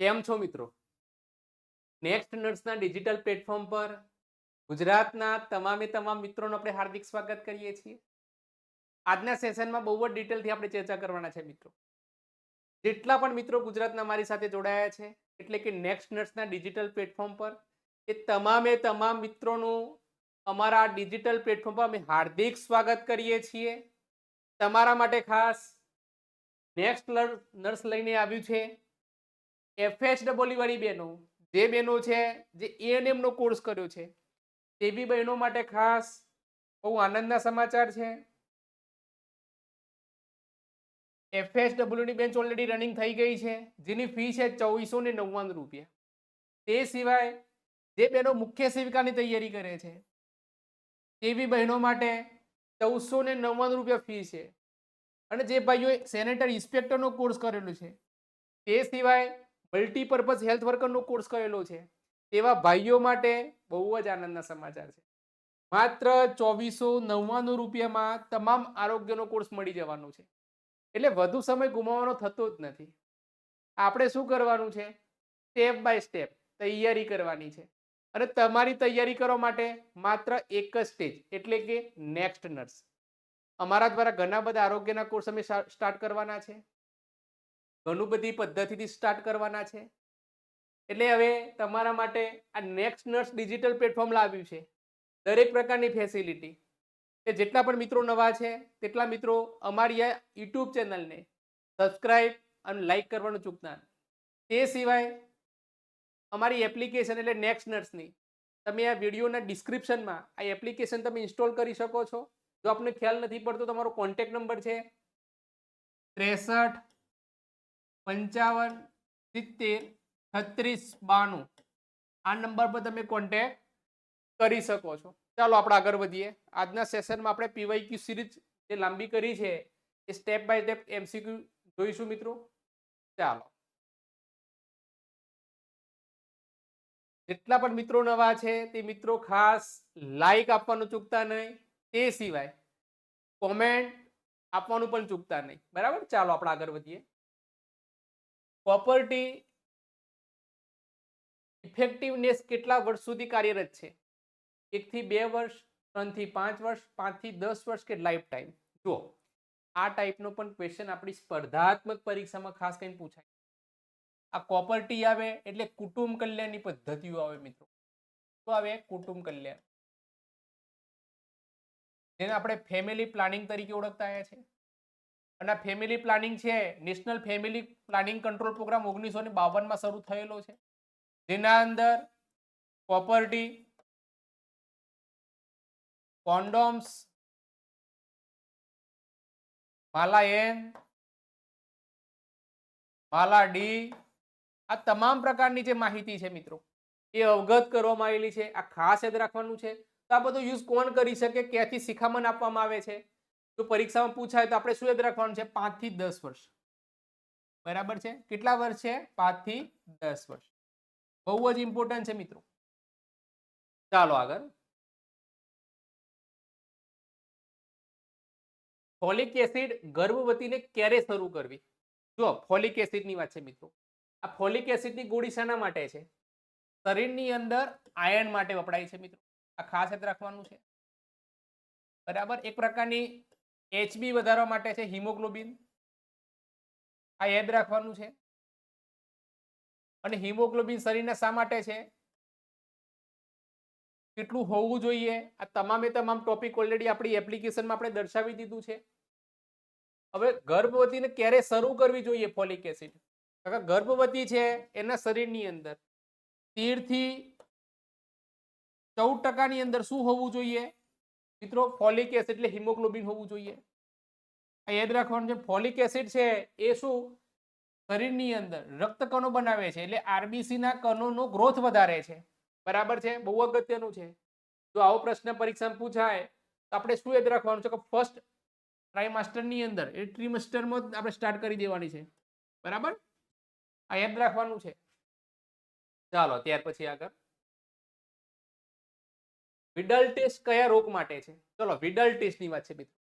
કેમ છો મિત્રો? નેક્સ્ટ નર્સના ડિજિટલ પ્લેટફોર્મ પર ગુજરાતના તમામે તમામ મિત્રોનું આપણે હાર્દિક સ્વાગત કરીએ છીએ. આજના સેશનમાં બહુ જ ડિટેલથી આપણે ચર્ચા કરવાના છે મિત્રો. જેટલા પણ મિત્રો ગુજરાતના મારી સાથે જોડાયા છે, એટલે કે નેક્સ્ટ નર્સના ડિજિટલ પ્લેટફોર્મ પર, એ તમામે તમામ મિત્રોનું અમારા ડિજિટલ પ્લેટફોર્મ પર અમે હાર્દિક સ્વાગત કરીએ છીએ. તમારા માટે ખાસ નેક્સ્ટ નર્સ લઈને આવ્યું છે. એફએચ ડબલ્યુ વાળી બહેનો, જે બહેનો છે, જે એએનએમ નો કોર્સ કર્યો છે તેવી બહેનો માટે ખાસ બહુ આનંદના સમાચાર છે. એફએચ ડબલ્યુની બેન્ચ ઓલરેડી રનિંગ થઈ ગઈ છે, જેની ફી છે ચોવીસો ને નવ્વાણું રૂપિયા. તે સિવાય જે બહેનો મુખ્ય સેવિકાની તૈયારી કરે છે તેવી બહેનો માટે ચૌદસો ને નવ્વાણું રૂપિયા ફી છે. અને જે ભાઈઓએ સેનેટર ઇન્સ્પેક્ટરનો કોર્સ કરેલો છે, તે સિવાય મલ્ટીપર્પઝ હેલ્થ વર્કરનો કોર્સ કરેલો છે. તેવા ભાઈઓ માટે બહુ જ આનંદના સમાચાર છે. માત્ર ચોવીસો નવ્વાણું રૂપિયામાં તમામ આરોગ્યનો કોર્સ મળી જવાનો છે. એટલે વધુ સમય ગુમાવવાનો થતો જ નથી. આપણે શું કરવાનું છે? સ્ટેપ બાય સ્ટેપ તૈયારી કરવાની છે. અને તમારી તૈયારી કરવા માટે માત્ર એક જ સ્ટેજ એટલે કે નેક્સ્ટ નર્સ અમારા દ્વારા ઘણા બધા આરોગ્યના કોર્સ અમે સ્ટાર્ટ કરવાના છે. ઘણું બધી પદ્ધતિથી સ્ટાર્ટ કરવાના છે. એટલે હવે તમારા માટે આ નેક્સ્ટ નર્સ ડિજિટલ પ્લેટફોર્મ લાવ્યું છે. દરેક પ્રકારની ફેસિલિટી કે જેટલા પણ મિત્રો નવા છે, તેટલા મિત્રો અમારી આ યુટ્યુબ ચેનલને સબસ્ક્રાઈબ અને લાઈક કરવાનું ચૂકતા. તે સિવાય અમારી એપ્લિકેશન એટલે નેક્સ્ટ નર્સની તમે આ વિડીયોના ડિસ્ક્રિપ્શનમાં આ એપ્લિકેશન તમે ઇન્સ્ટોલ કરી શકો છો. જો આપને ખ્યાલ નથી પડતો, તમારો કોન્ટેક્ટ નંબર છે ત્રેસઠ પંચાવન, સિત્તેર, છત્રીસ, બાણું. આ નંબર પર તમે કોન્ટેક કરી શકો છો. ચાલો આપણે આગળ વધીએ. આજના સેશનમાં આપણે પીવાયક્યુ સિરીઝ જે લાંબી કરી છે, એ સ્ટેપ બાય સ્ટેપ એમસીક્યુ જોઈશું મિત્રો. ચાલો. જેટલા પણ મિત્રો નવા છે, તે મિત્રો ખાસ લાઈક આપવાનું ચૂકતા નહીં. તે સિવાય કોમેન્ટ આપવાનું પણ ચૂકતા નહીં. બરાબર? ચાલો આપણે આગળ વધીએ. પ્રોપર્ટી ઇફેક્ટિવનેસ કેટલા વર્ષ સુધી કાર્યરત છે? એકથી બે વર્ષ, ત્રણથી પાંચ વર્ષ, પાંચથી દસ વર્ષ કે લાઈફ ટાઈમ જુઓ, આ ટાઈપનો પણ ક્વેશ્ચન આપણી સ્પર્ધાત્મક પરીક્ષામાં ખાસ કરીને પૂછાય આ કોપર્ટી આવે એટલે કુટુંબ કલ્યાણની પદ્ધતિઓ આવે મિત્રો. શું આવે? કુટુંબ કલ્યાણ. જેને આપણે ફેમિલી પ્લાનિંગ તરીકે ઓળખતા આવ્યા છે. અને ફેમિલી પ્લાનિંગ છે national family planning control programme ઓગણીસો ને બાવનમાં શરૂ થયેલો છે. જેના અંદર property condoms Mala N, Mala D, આ તમામ પ્રકારની જે માહિતી છે મિત્રો, એ અવગત કરવામાં આવેલી છે, આ ખાસ યાદ રાખવાનું છે. તો આ બધું યુઝ કોણ કરી શકે, ક્યાંથી શિખામણ આપવામાં આવે છે? તો પરીક્ષામાં પૂછાય તો આપણે શું યાદ રાખવાનું છે? પાંચથી દસ વર્ષ. બરાબર છે? કેટલા વર્ષ છે? પાંચથી દસ વર્ષ. બહુ જ ઇમ્પોર્ટન્ટ છે મિત્રો. ચાલો આગળ. ફોલિક એસિડ ગર્ભવતીને ક્યારે શરૂ કરવી? જો ફોલિક એસિડની વાત છે મિત્રો. આ ફોલિક એસિડની ગોળી શાના માટે છે? શરીરની અંદર આયર્ન માટે વપરાય છે મિત્રો. આ ખાસ યાદ રાખવાનું છે. બરાબર? એક પ્રકારની એચબી વધારવા માટે છે હિમોગ્લોબિન. આ યાદ રાખવાનું છે. અને હિમોગ્લોબિન શરીરના શા માટે છે? કેટલું હોવું જોઈએ? આ તમામે તમામ ટોપિક ઓલરેડી આપણી એપ્લિકેશનમાં આપણે દર્શાવી દીધું છે. હવે ગર્ભવતીને ક્યારે શરૂ કરવી જોઈએ ફોલિક એસિડ? કારણ કે ગર્ભવતી છે એના શરીરની અંદર. તેરથી ચૌદ ટકાની અંદર શું હોવું જોઈએ? મિત્રો, ફોલિક એસિડ એટલે હિમોગ્લોબિન હોવું જોઈએ. આ યાદ રાખવાનું છે, ફોલિક એસિડ છે, એ શું? શરીરની અંદર રક્ત કણો બનાવે છે, એટલે આરબીસી ના કણોનો ગ્રોથ વધારે છે. બરાબર છે? બહુ અગત્યનું છે. જો આવો પ્રશ્ન પરીક્ષામાં પૂછાય, તો આપણે શું યાદ રાખવાનું છે? કે ફર્સ્ટ ટ્રાઇમાસ્ટરની અંદર, એ ટ્રીમાસ્ટરમાં આપણે સ્ટાર્ટ કરી દેવાની છે. બરાબર? આ યાદ રાખવાનું છે. ચાલો, ત્યાર પછી આગળ. વિડલ ટેસ્ટ કયા રોગ માટે છે? ચલો, વિડલ ટેસ્ટની વાત છે મિત્રો.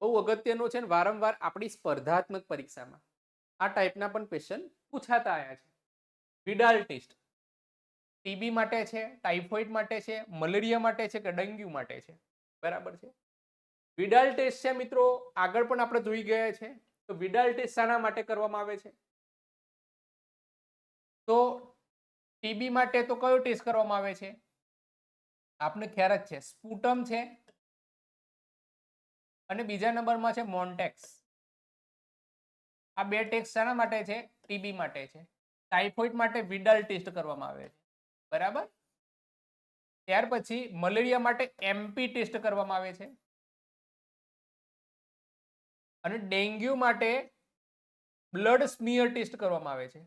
બહુ અગત્યનો છે ને, વારંવાર આપણી સ્પર્ધાત્મક પરીક્ષામાં આ ટાઈપના પણ ક્વેશ્ચન પૂછાતા આવ્યા છે. Widal test. ટીબી માટે છે ટાઇફોઇડ માટે છે મલેરિયા માટે છે કે ડેન્ગ્યુ માટે છે? બરાબર છે? વિડાલ ટેસ્ટ છે મિત્રો, આગળ પણ આપણે જોઈ ગયા છે. તો વિડાલ ટેસ્ટ શાના માટે કરવામાં આવે છે? તો ટીબી માટે તો કયો ટેસ્ટ કરવામાં આવે છે? આપને ખ્યાલ જ છે. સ્પુટમ છે અને બીજા નંબરમાં છે મોન્ટેક્સ. આ બે ટેસ્ટ શાના માટે છે? ટીબી માટે છે. ટાઇફોઇડ માટે વિડાલ ટેસ્ટ કરવામાં આવે છે. બરાબર? ત્યાર પછી મલેરિયા માટે એમપી ટેસ્ટ કરવામાં આવે છે. અને ડેન્ગ્યુ માટે બ્લડ સ્મિયર ટેસ્ટ કરવામાં આવે છે.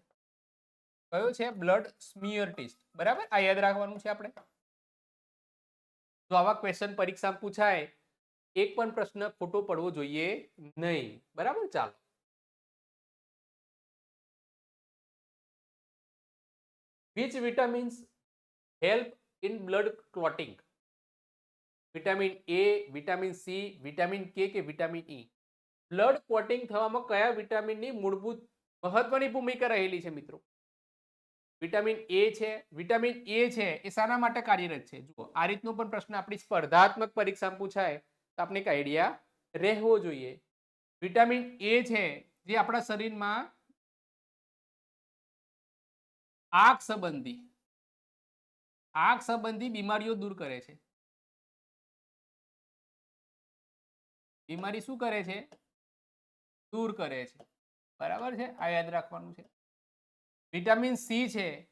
કયો છે? Blood smear test. બરાબર? આ યાદ રાખવાનું છે આપણે. જો આવા ક્વેશ્ચન પરીક્ષામાં પૂછાય, એક પણ પ્રશ્ન ખોટો પડવો જોઈએ નહીં. બરાબર? ચાલો. Which vitamins help in blood clotting vitamin A vitamin C vitamin K કે વિટામિન ઈ બ્લડ ક્લોટિંગ થવામાં કયા વિટામિનની મૂળભૂત મહત્વની ભૂમિકા રહેલી છે મિત્રો? વિટામિન એ છે, વિટામિન એ છે, એ શાના માટે કાર્યરત છે. જુઓ, આ રીતનો પણ પ્રશ્ન આપણી સ્પર્ધાત્મક પરીક્ષામાં પૂછાય, તો આપણે એક આઈડિયા રહેવો જોઈએ. વિટામિન એ છે, જે આપણા શરીરમાં આંખ સંબંધી આંખ સંબંધી બીમારીઓ દૂર કરે છે. બીમારી શું કરે છે? દૂર કરે છે. બરાબર છે? આ યાદ રાખવાનું છે. વિટામિન સી છે,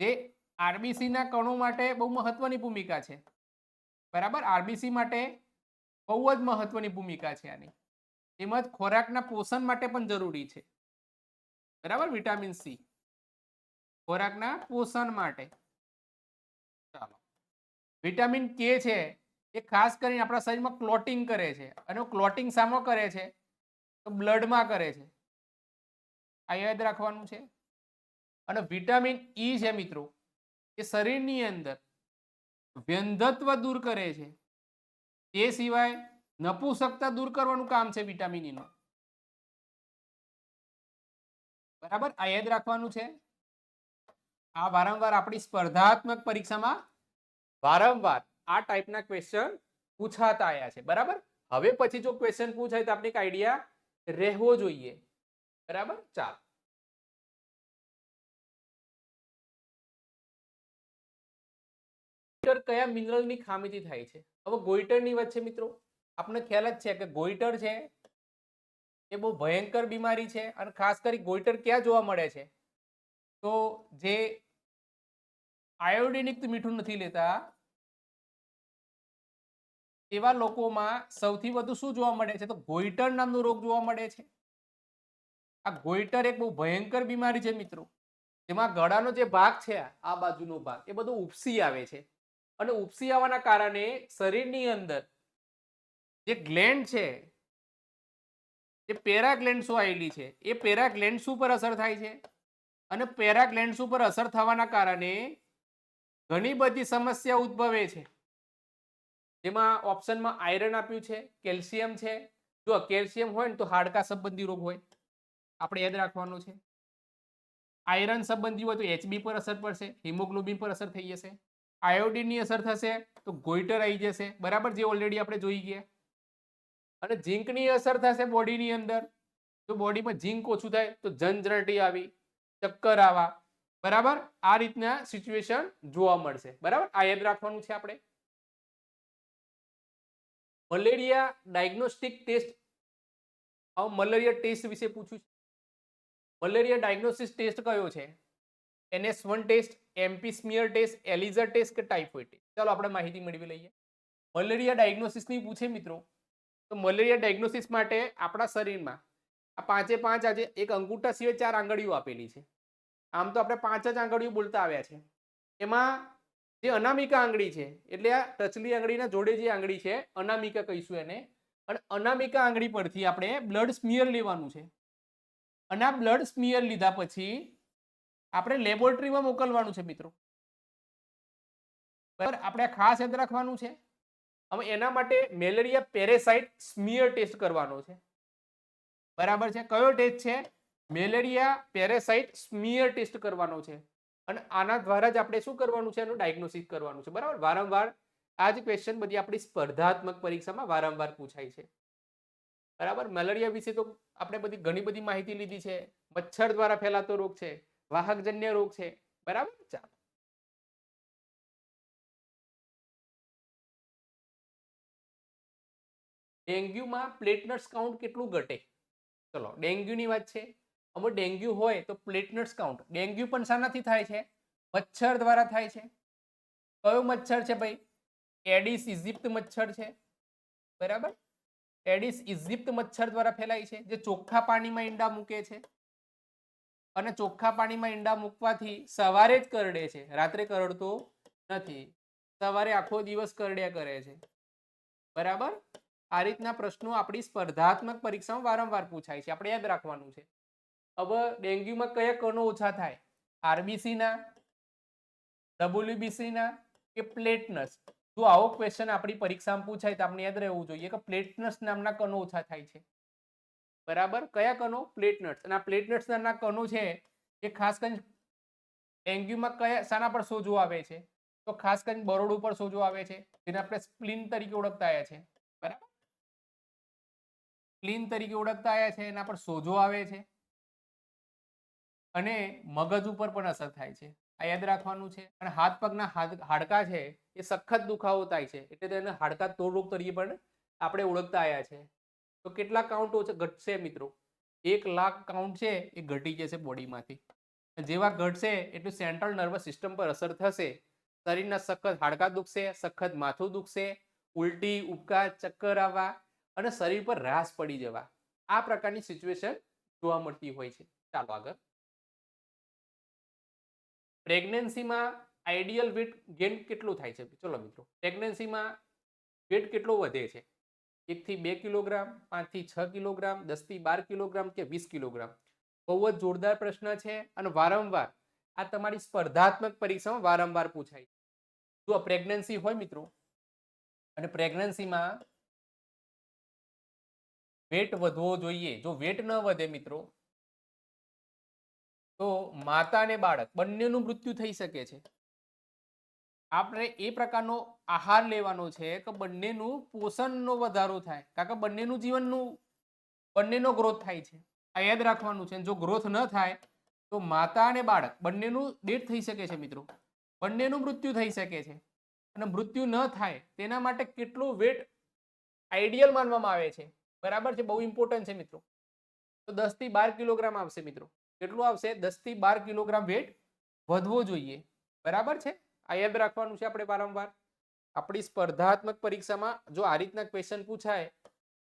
જે આરબીસીના કણો માટે બહુ મહત્વની ભૂમિકા છે. બરાબર? આરબીસી માટે બહુ જ મહત્વની ભૂમિકા છે આની. તેમજ ખોરાકના પોષણ માટે પણ જરૂરી છે. બરાબર? Vitamin C. ખોરાકના પોષણ માટે. ચાલો. વિટામિન કે છે, એ ખાસ કરીને આપણા શરીરમાં ક્લોટિંગ કરે છે. અને ક્લોટિંગ સામો કરે છે? તો બ્લડમાં કરે છે. આ યાદ રાખવાનું છે? અને વિટામિન ઈ છે મિત્રો, એ શરીરની અંદર વ્યંધત્વ દૂર કરે છે. તે સિવાય નપુસકતા દૂર કરવાનું કામ છે વિટામિન ઈનું. બરાબર? આ યાદ રાખવાનું છે. આ વારંવાર આપણી સ્પર્ધાત્મક પરીક્ષામાં વારંવાર આ ટાઈપના ક્વેશ્ચન પૂછાતા આવ્યા છે. બરાબર? હવે પછી જો ક્વેશ્ચન પૂછાય તો આપણે એક આઈડિયા રહેવો જોઈએ. બરાબર? ચાલો. ગોઈટર કયા મિનરલની ખામીથી થાય છે? હવે ગોઈટરની વચ્ચે મિત્રો. આપને ખ્યાલ જ છે કે ગોઈટર છે એ બહુ ભયંકર બીમારી છે અને ખાસ કરી ગોઈટર ક્યાં જોવા મળે છે? તો જે આયોડિનિક મીઠું નથી લેતા, એવા લોકોમાં સૌથી વધુ શું જોવા મળે છે? તો ગોઈટર નામનો રોગ જોવા મળે છે. આ ગોઈટર એક બહુ ભયંકર બીમારી છે મિત્રો. જેમાં ગળાનો જે ભાગ છે આ બાજુનો ભાગ, એ બધો ઉપસી આવે છે. અને ઉપસી આવવાના કારણે શરીરની અંદર જે ગ્લેન્ડ છે, જે પેરાગ્લેન્ડ્સો આવેલી છે, એ પેરાગ્લેન્ડ્સ ઉપર અસર થાય છે. અને પેરાગ્લેન્ડ્સ ઉપર અસર થવાના કારણે ઘણી બધી સમસ્યા ઉદ્ભવે છે. જેમાં ઓપ્શનમાં આયરન આપ્યું છે કેલ્શિયમ છે. જો કેલ્શિયમ હોય ને તો હાડકા સંબંધી રોગ હોય. આપણે યાદ રાખવાનું છે. આયરન સંબંધી હોય તો એચબી પર અસર પડશે હિમોગ્લોબિન પર અસર થઈ જશે. આયોડિનની અસર થશે તો ગોઈટર આવી જશે. બરાબર જે ઓલરેડી આપણે જોઈ ગયા. અને ઝીંકની અસર થશે બોડીની અંદર. જો બોડીમાં ઝીંક ઓછું થાય તો જનજરટી આવી, ચક્કર આવા. બરાબર? આ રીતના સિચ્યુએશન જોવા મળશે. બરાબર? આ યાદ રાખવાનું છે આપણે. મલેરિયા ડાયગ્નોસ્ટિક ટેસ્ટ હવે મલેરિયા ટેસ્ટ વિશે પૂછ્યું છે. મલેરિયા ડાયગ્નોસ્ટિક ટેસ્ટ કયો છે? NS one test MP smear test ELISA test કે ટાઇફોઇડ ટેસ્ટ ચાલો આપણે માહિતી મેળવી લઈએ. મલેરિયા ડાયગ્નોસિસની પૂછે મિત્રો. તો મલેરિયા ડાયગ્નોસિસ માટે આપણા શરીરમાં આ પાંચે પાંચ આજે એક અંગૂઠા સિવાય ચાર આંગળીઓ આપેલી છે. આમ તો આપણે પાંચ જ આંગળીઓ બોલતા આવ્યા છે. એમાં જે અનામિકા આંગળી છે, એટલે આ ટચલી આંગળીના જોડે જે આંગળી છે, અનામિકા કહીશું એને. અને અનામિકા આંગળી પરથી આપણે બ્લડ સ્મિયર લેવાનું છે. અને આ બ્લડ સ્મિયર લીધા પછી આપણે લેબોરેટરીમાં મોકલવાનું છે મિત્રો. બરાબર? આપણે ખાસ યાદ રાખવાનું છે. હવે એના માટે મેલેરિયા પેરેસાઇટ સ્મિયર ટેસ્ટ કરવાનો છે. બરાબર છે? કયો ટેસ્ટ છે? મેલેરિયા પેરેસાઇટ સ્મિયર ટેસ્ટ કરવાનો છે. અને આના દ્વારા જ આપણે શું કરવાનું છે? એનું ડાયગ્નોસિસ કરવાનું છે. બરાબર? વારંવાર આ જ ક્વેશ્ચન બધી આપણી સ્પર્ધાત્મક પરીક્ષામાં વારંવાર પૂછાય છે. બરાબર? મેલેરિયા વિશે તો આપણે બધી ઘણી બધી માહિતી લીધી છે. મચ્છર દ્વારા ફેલાતો રોગ છે. વાહકજન્ય રોગ છે. બરાબર? ચાલો. ડેન્ગ્યુમાં પ્લેટનટ્સ કાઉન્ટ કેટલું ઘટે? ચલો, ડેન્ગ્યુની વાત છે. અમુક ડેન્ગ્યુ હોય તો પ્લેટનટ્સ કાઉન્ટ. ડેન્ગ્યુ પણ શાનાથી થાય છે. મચ્છર દ્વારા થાય છે. કયો મચ્છર છે ભાઈ? એડિસ ઇજિપ્ત મચ્છર છે. બરાબર? એડિસ ઇજિપ્ત મચ્છર દ્વારા ફેલાય છે. જે ચોખ્ખા પાણીમાં ઈંડા મૂકે છે. અને ચોખ્ખા પાણીમાં ઈંડા મૂકવાથી સવારે જ કરડે છે. રાત્રે કરડતો નથી. સવારે આખો દિવસ કરડ્યા કરે છે. બરાબર? આ રીતના પ્રશ્નો આપણી સ્પર્ધાત્મક પરીક્ષામાં વારંવાર પૂછાય છે. આપણે યાદ રાખવાનું છે. હવે ડેન્ગ્યુમાં કયા કણો ઓછા થાય? આરબીસી ના ડબલ્યુબીસી ના કે પ્લેટનસ? જો આવો ક્વેશ્ચન આપણી પરીક્ષામાં પૂછાય તો આપણે યાદ રહેવું જોઈએ કે પ્લેટનસ નામના કણો ઓછા થાય છે. બરાબર? કયા કણો પ્લેટનટ્સ અને આ પ્લેટનટ્સ નામના કણો છે, એ ખાસ કરીને ડેન્ગ્યુમાં કયા, શાના પર સોજો આવે છે? તો ખાસ કરીને બરોડ ઉપર સોજો આવે છે, જેને આપણે સ્પ્લિન તરીકે ઓળખતા આવ્યા છે. બરાબર? સ્પ્લિન તરીકે ઓળખતા આવ્યા છે, એના પર સોજો આવે છે. અને મગજ ઉપર પણ અસર થાય છે. આ યાદ રાખવાનું છે. અને હાથ પગના હાડ- હાડકા છે, એ સખત દુખાવો થાય છે. એટલે તેને હાડકા તોડ તરીકે પણ આપણે ઓળખતા આવ્યા છે. તો કેટલા કાઉન્ટ ઓછા ઘટશે મિત્રો. એક લાખ કાઉન્ટ છે, એ ઘટી જશે બોડીમાંથી. જેવા ઘટશે એટલું સેન્ટ્રલ નર્વસ સિસ્ટમ પર અસર થશે. શરીરના સખત હાડકા દુખશે, સખત માથું દુખશે, ઉલટી, ઉબકા, ચક્કર આવવા અને શરીર પર રાસ પડી જવા. આ પ્રકારની સિચ્યુએશન જોવા મળતી હોય છે. ચાલો આગળ. પ્રેગ્નન્સીમાં આઈડિયલ વેટ ગેઇન કેટલું થાય છે? ચલો મિત્રો. પ્રેગ્નન્સીમાં વેટ કેટલો વધે છે? એકથી બે કિલોગ્રામ, પાંચથી છ કિલોગ્રામ, દસથી બાર કિલોગ્રામ કે વીસ કિલોગ્રામ? બહુ જ જોરદાર પ્રશ્ન છે અને વારંવાર આ તમારી સ્પર્ધાત્મક પરીક્ષામાં વારંવાર પૂછાય જો પ્રેગ્નન્સી હોય મિત્રો. અને પ્રેગ્નન્સીમાં વેટ વધવો જોઈએ. જો વેટ ન વધે મિત્રો, તો માતા અને બાળક બંનેનું મૃત્યુ થઈ શકે છે. આપણે એ પ્રકારનો આહાર લેવાનો છે કે બંનેનું પોષણનો વધારો થાય. કારણ કે બંનેનું જીવનનું, બંનેનો ગ્રોથ થાય છે. આ યાદ રાખવાનું છે, જો ગ્રોથ ન થાય, તો માતા અને બાળક બંનેનું ડેથ થઈ શકે છે મિત્રો. બંનેનું મૃત્યુ થઈ શકે છે. અને મૃત્યુ ન થાય, તેના માટે કેટલું વેટ આઈડિયલ માનવામાં આવે છે. બરાબર છે? બહુ ઇમ્પોર્ટન્ટ છે મિત્રો. તો દસથી બાર કિલોગ્રામ આવશે મિત્રો. કેટલું આવશે? દસથી બાર કિલોગ્રામ વેટ વધવો જોઈએ. બરાબર છે? આ યાદ રાખવાનું છે આપણે વારંવાર. આપણી સ્પર્ધાત્મક પરીક્ષામાં જો આ રીતના ક્વેશ્ચન પૂછાય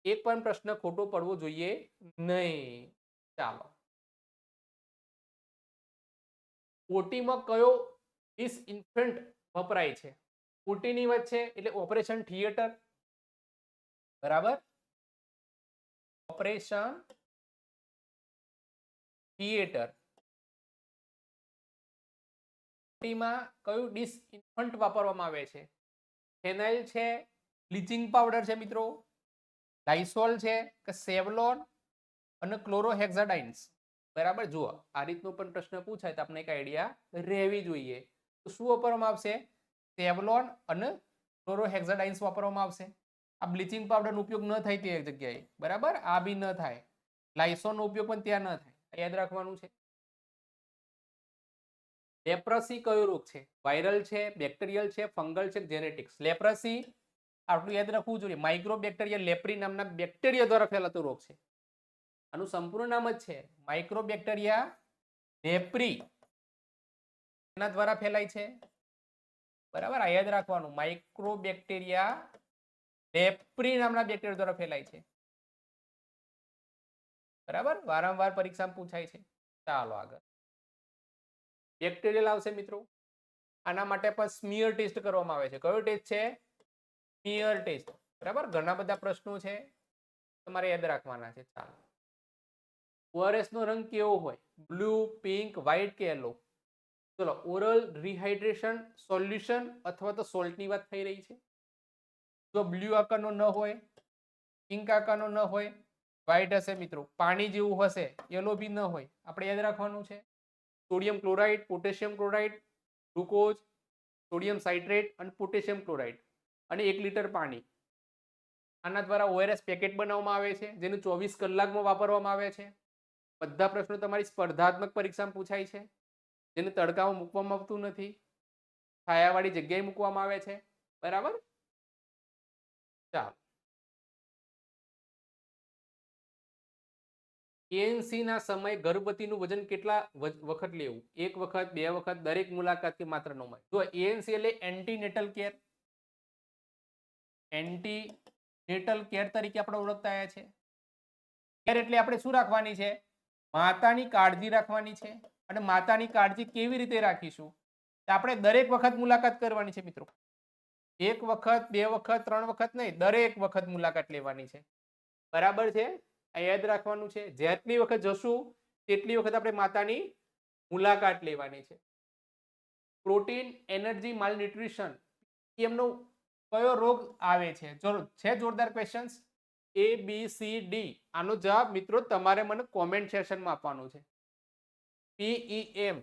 એક પણ પ્રશ્ન ખોટો પડવો જોઈએ નહીં. ચાલો. ઓટીમાં કયો ડિસઇન્ફન્ટ વપરાય છે? ઓટીની વચ્ચે એટલે ઓપરેશન થિયેટર બરાબર? ઓપરેશન થિયેટર માં કયું ડિસઇન્ફન્ટ વાપરવામાં આવે છે? ફેનાઇલ છે, બ્લીચિંગ પાવડર છે મિત્રો ડાઇસોલ છે કે સેવલોન અને ક્લોરોહેક્ઝાડાઇન્સ? બરાબર? જુઓ, આ રીતનો પણ પ્રશ્ન પૂછાય તો આપણે એક આઈડિયા રહેવી જોઈએ. તો શું વાપરવામાં આવશે? સેવલોન અને ક્લોરોહેક્ઝાડાઇન્સ વાપરવામાં આવશે. આ બ્લીચિંગ પાવડરનો ઉપયોગ ન થાય તે જગ્યાએ. બરાબર? આ બી ન થાય. લાઇસોનનો ઉપયોગ પણ ત્યાં ન થાય. યાદ રાખવાનું છે. લેપ્રસી કયો રોગ છે? વાયરલ છે બેક્ટેરિયલ છે ફંગલ છે જેનેટિક્સ લેપ્રસી આટલું યાદ રાખવું જોઈએ. માઇક્રોબેક્ટેરિયા લેપ્રી નામના બેક્ટેરિયા દ્વારા ફેલાતો રોગ છે. આનું સંપૂર્ણ નામ જ છે માઇક્રોબેક્ટેરિયા લેપ્રી એના દ્વારા ફેલાય છે. બરાબર? આ યાદ રાખવાનું. માઇક્રોબેક્ટેરિયા લેપ્રી નામના બેક્ટેરિયા દ્વારા ફેલાય છે. બરાબર? વારંવાર પરીક્ષામાં પૂછાય છે. ચાલો આગળ. બેક્ટેરિયલ આવશે મિત્રો. આના માટે પણ સ્મિયર ટેસ્ટ કરવામાં આવે છે. કયો ટેસ્ટ છે? સ્મિયર ટેસ્ટ બરાબર? ઘણા બધા પ્રશ્નો છે. તમારે યાદ રાખવાના છે. ચાલો. ઓઆરએસ નો રંગ કેવો હોય? બ્લુ, પિંક વ્હાઇટ કે યલો? ચલો, ઓરલ રિહાઇડ્રેશન સોલ્યુશન અથવા તો સોલ્ટની વાત થઈ રહી છે. જો બ્લુ આકારનો ન હોય, પિંક આકારનો ન હોય વ્હાઇટ હશે મિત્રો. પાણી જેવું હશે, યલો બી ન હોય. આપણે યાદ રાખવાનું છે. Sodium chloride, potassium chloride, glucose, sodium citrate અને પોટેશિયમ ક્લોરાઇડ અને એક લીટર પાણી. આના દ્વારા ઓઆરએસ પેકેટ બનાવવામાં આવે છે, જેનું ચોવીસ કલાકમાં વાપરવામાં આવે છે. બધા પ્રશ્નો તમારી સ્પર્ધાત્મક પરીક્ષામાં પૂછાય છે, જેને તડકામાં મૂકવામાં આવતું નથી. છાયાવાળી જગ્યાએ મૂકવામાં આવે છે, બરાબર? ચાલો. ANC ના સમયે ગર્ભવતીનું વજન કેટલા વખત લેવું? એક વખત, બે વખત, દરેક મુલાકાત કે માત્ર નો માં જો એએનસી એટલે એન્ટીનેટલ કેર એન્ટીનેટલ કેર તરીકે આપણે ઓળખતા આવ્યા છે. કેર એટલે આપણે શું રાખવાની છે? માતાની કાળજી રાખવાની છે. અને માતાની કાળજી કેવી રીતે રાખીશું? આપણે દરેક વખત મુલાકાત કરવાની છે મિત્રો. એક વખત, બે વખત, ત્રણ વખત નહીં, દરેક વખત મુલાકાત લેવાની છે. બરાબર છે? યાદ રાખવાનું છે, જેટલી વખત જશું, તેટલી વખત આપણે માતાની મુલાકાત લેવાની છે. પ્રોટીન, એનર્જી માલન્યુટ્રિશન એમનો કયો રોગ આવે છે? છે જોરદાર questions A B C D આનો જવાબ મિત્રો તમારે મને કોમેન્ટ સેશનમાં આપવાનો છે. પીઈ એમ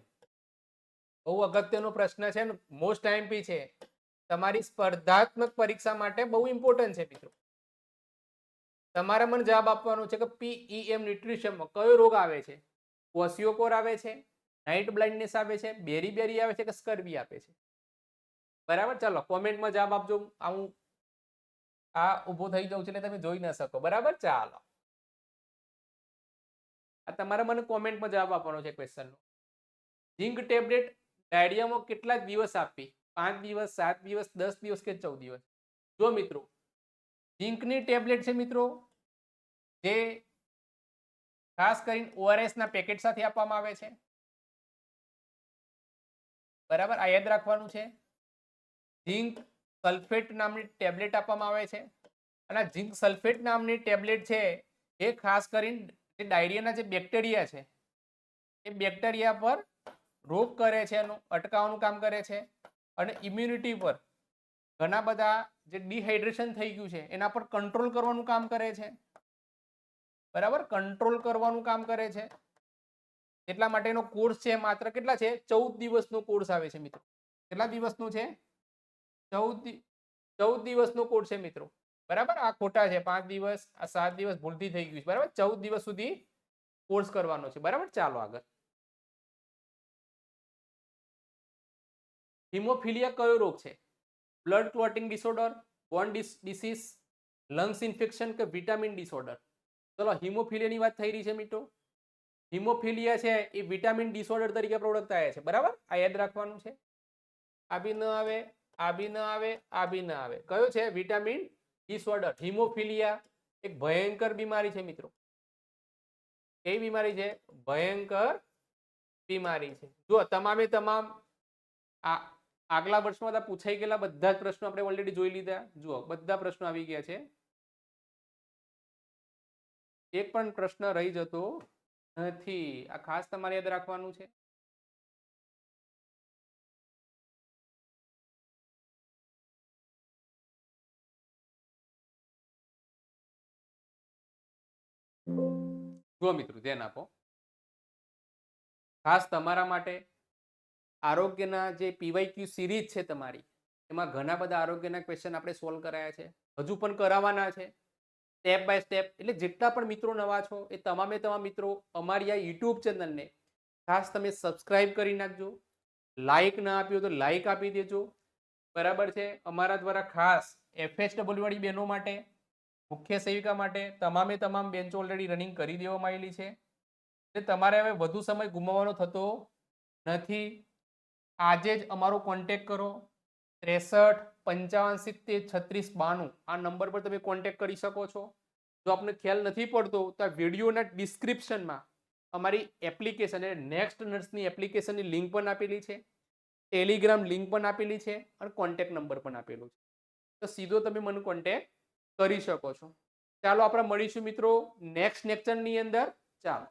બહુ અગત્યનો પ્રશ્ન છે મોસ્ટ ટાઈમ છે. તમારી સ્પર્ધાત્મક પરીક્ષા માટે બહુ ઇમ્પોર્ટન્ટ છે મિત્રો. તમારે મને જવાબ આપવાનો છે કે પીઈએમ ન્યુટ્રિશનમાં કયો રોગ આવે છે? કોસિયોકોર આવે છે નાઇટ બ્લાઇન્ડનેસ આવે છે, બેરી બેરી આવે છે કે સ્કર્બી આપે છે? બરાબર? ચાલો, કોમેન્ટમાં જવાબ આપજો. આ હું આ ઊભો થઈ જાઉં છું એટલે તમે જોઈ ન શકો. બરાબર? ચાલો. આ તમારે મને કોમેન્ટમાં જવાબ આપવાનો છે ક્વેશ્ચનનો ઝીંક ટેબ્લેટ ડાયરિયામાં કેટલા દિવસ આપવી પાંચ દિવસ, સાત દિવસ, દસ દિવસ કે ચૌદ દિવસ? જો મિત્રો, ઝીંકની ટેબ્લેટ છે મિત્રો જે ખાસ કરીને ઓઆરએસ ના પેકેટ સાથે આપવામાં આવે છે. બરાબર? આ યાદ રાખવાનું છે. ઝિંક સલ્ફેટ નામની ટેબ્લેટ આપવામાં આવે છે. અને ઝિંક સલ્ફેટ નામની ટેબ્લેટ છે એ ખાસ કરીને જે ડાયરિયાના જે બેક્ટેરિયા છે, એ બેક્ટેરિયા પર રોગ કરે છે એનું, અટકાવવાનું કામ કરે છે. અને ઇમ્યુનિટી પર ઘણા બધા જે ડિહાઇડ્રેશન થઈ ગયું છે, એના પર કંટ્રોલ કરવાનું કામ કરે છે. બરાબર? કંટ્રોલ કરવાનું કામ કરે છે. એટલા માટેનો કોર્સ છે માત્ર કેટલા છે? ચૌદ દિવસનો કોર્સ આવે છે મિત્રો. કેટલા દિવસનો છે? ચૌદ ચૌદ દિવસનો કોર્સ છે મિત્રો. બરાબર? આ ખોટા છે. પાંચ દિવસ, આ સાત દિવસ ભૂલથી થઈ ગયું છે. બરાબર? ચૌદ દિવસ સુધી કોર્સ કરવાનો છે. બરાબર? ચાલો આગળ. હિમોફિલિયા કયો રોગ છે? Blood clotting disorder bone disease lungs infection કે વિટામિન ડિસઓર્ડર ચલો, હિમોફિલિયાની વાત થઈ રહી છે મિત્રો હિમોફિલિયા છે એ વિટામિન ડિસઓર્ડર તરીકે પ્રોડક્ટ થાય છે. બરાબર? આ યાદ રાખવાનું છે. આ ન આવે, આ ન આવે, આ ન આવે. કયો છે? Vitamin disorder. હિમોફિલિયા એક ભયંકર બીમારી છે મિત્રો. કઈ બીમારી છે? ભયંકર બીમારી છે. જો તમામે તમામ આ આગલા વર્ષમાં પૂછાઈ ગયેલા બધા જ પ્રશ્નો આપણે ઓલરેડી જોઈ લીધા. જુઓ, બધા પ્રશ્નો આવી ગયા છે. એક પણ પ્રશ્ન રહી જતો નથી. આ ખાસ તમારે યાદ રાખવાનું છે? જુઓ મિત્રો, ધ્યાન આપો. ખાસ તમારા માટે આરોગ્યના જે પીવાયક્યુ સિરીઝ છે તમારી, એમાં ઘણા બધા આરોગ્યના ક્વેશ્ચન આપણે સોલ્વ કરાયા છે. હજુ પણ કરાવવાના છે. સ્ટેપ બાય સ્ટેપ એટલે જેટલા પણ મિત્રો નવા છો, એ તમામે તમામ મિત્રો અમારી આ યુટ્યુબ ચેનલને ખાસ તમે સબસ્ક્રાઇબ કરી નાખજો. લાઇક ના આપ્યો તો લાઇક આપી દેજો. બરાબર છે? અમારા દ્વારા ખાસ એફએચ ડબલ્યુવાળી બહેનો માટે, મુખ્ય સેવિકા માટે તમામે તમામ બેન્ચો ઓલરેડી રનિંગ કરી દેવામાં આવેલી છે. એટલે તમારે હવે વધુ સમય ગુમાવવાનો થતો નથી. આજે જ અમારો કોન્ટેક કરો. ત્રેસઠ પંચાવન સિત્તેર છત્રીસ બાણું આ નંબર પર તમે કોન્ટેક કરી શકો છો. જો આપને ખ્યાલ નથી પડતો, તો આ વિડીયોના ડિસ્ક્રિપ્શનમાં અમારી એપ્લિકેશન એટલે નેક્સ્ટ નર્સની એપ્લિકેશનની લિંક પણ આપેલી છે. ટેલિગ્રામ લિંક પણ આપેલી છે અને કોન્ટેક નંબર પણ આપેલો છે. તો સીધો તમે મને કોન્ટેક કરી શકો છો. ચાલો આપણે મળીશું મિત્રો નેક્સ્ટ લેક્ચરની અંદર. ચાલો.